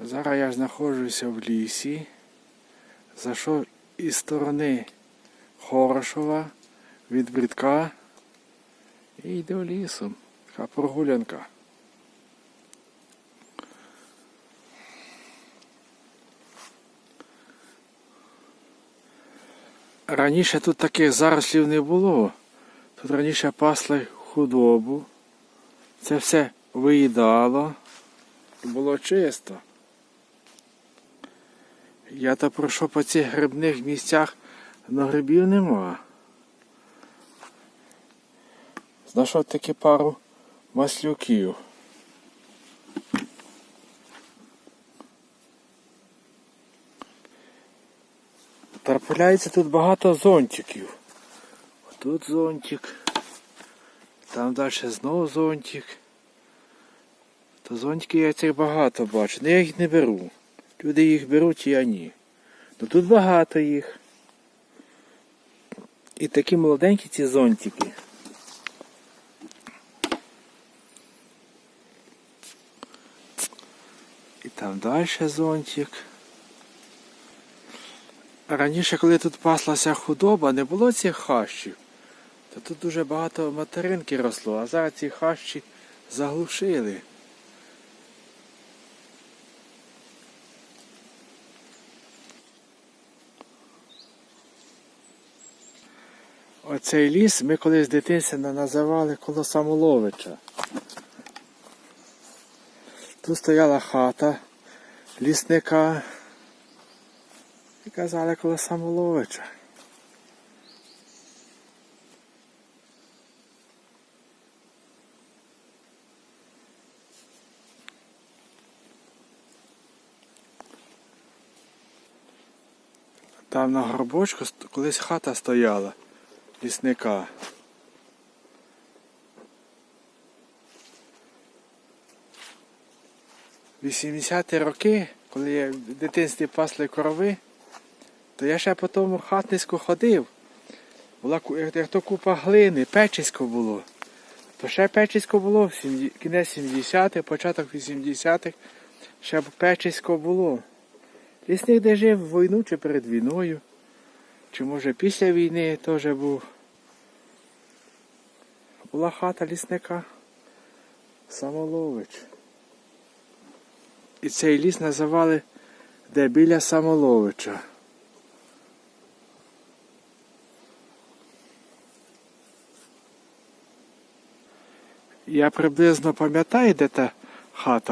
Зараз я знаходжуся в лісі. Зайшов із сторони Хорошова від Брідка і йду лісом. Така прогулянка. Раніше тут таких зарослів не було. Тут раніше пасли худобу. Це все виїдало було чисто. Я то пройшов по цих грибних місцях, але грибів нема. Знайшов таки пару маслюків. Трапляється тут багато зонтиків. Тут зонтик. Там далі знову зонтик. То зонтики я цих багато бачу. але я їх не беру. Люди їх беруть, я ні. Ну тут багато їх. І такі молоденькі ці зонтики. І там далі зонтик. Раніше, коли тут паслася худоба, не було цих хащів. То тут дуже багато материнки росло, а зараз ці хащі заглушили. Оцей ліс ми колись дитинці називали коло Самоловича. Тут стояла хата лісника. І казали коло Самоловича. Там на горбочку колись хата стояла лісника. В 80-ті роки, коли я в дитинстві пасли корови, то я ще по тому хатниську ходив. Була як, то купа глини, печисько було. То ще печисько було, кінець 70-х, початок 80-х, ще печисько було. Лісник де жив в війну чи перед війною, чи може після війни теж був. Була хата лісника Самолович. І цей ліс називали де біля Самоловича. Я приблизно пам'ятаю, де та хата